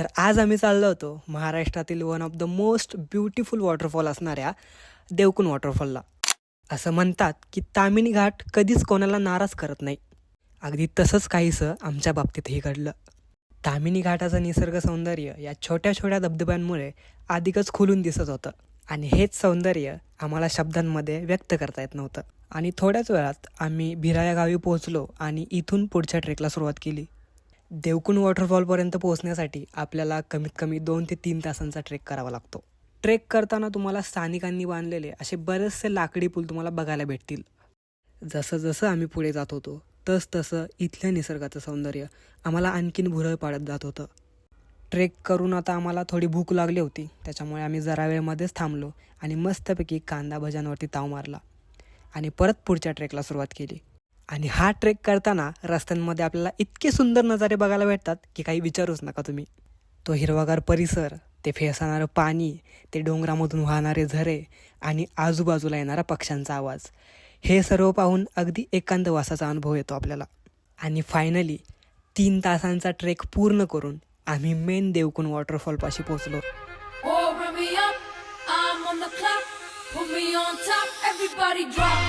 तर आज आम्ही चाललो होतो महाराष्ट्रातील one of the most beautiful waterfall असणाऱ्या देवकुन वॉटरफॉलला असं म्हणतात की तामिनी घाट कधीच कोणाला नाराज करत नाही. अगदी तसंच काहीसं आमच्या बाबतीतही घडलं. तामिनी घाटाचं निसर्ग सौंदर्य या छोट्या छोट्या धबधब्यांमुळे अधिकच खुलून दिसत होतं. आणि हेच सौंदर्य आम्हाला शब्दांमध्ये व्यक्त करता येत नव्हतं. आणि थोड्याच वेळात आम्ही भिराया गावी पोहोचलो आणि इथून पुढच्या ट्रेकला सुरुवात केली. देवकुंड वॉटरफॉलपर्यंत पोहोचण्यासाठी आपल्याला कमीत कमी दोन ते तीन तासांचा ट्रेक करावा लागतो. ट्रेक करताना तुम्हाला स्थानिकांनी बांधलेले असे बरेचसे लाकडी पूल तुम्हाला बघायला भेटतील. जसं जसं आम्ही पुढे जात होतो तस तसं इथल्या निसर्गाचं सौंदर्य आम्हाला आणखीन भुरळ पाडत जात होतं. ट्रेक करून आता आम्हाला थोडी भूक लागली होती त्याच्यामुळे आम्ही जरा वेळमध्येच थांबलो आणि मस्तपैकी कांदा भज्यांवरती ताव मारला आणि परत पुढच्या ट्रेकला सुरुवात केली. आणि हा ट्रेक करताना रस्त्यांमध्ये आपल्याला इतके सुंदर नजारे बघायला भेटतात की काही विचारूच नका तुम्ही. तो हिरवागार परिसर ते फेसणारं पाणी ते डोंगरामधून वाहणारे झरे आणि आजूबाजूला येणारा पक्ष्यांचा आवाज हे सर्व पाहून अगदी एकांतवासाचा अनुभव येतो आपल्याला. आणि फायनली तीन तासांचा ट्रेक पूर्ण करून आम्ही मेन देवकुण वॉटरफॉलपाशी पोहोचलो. Oh, everybody drop.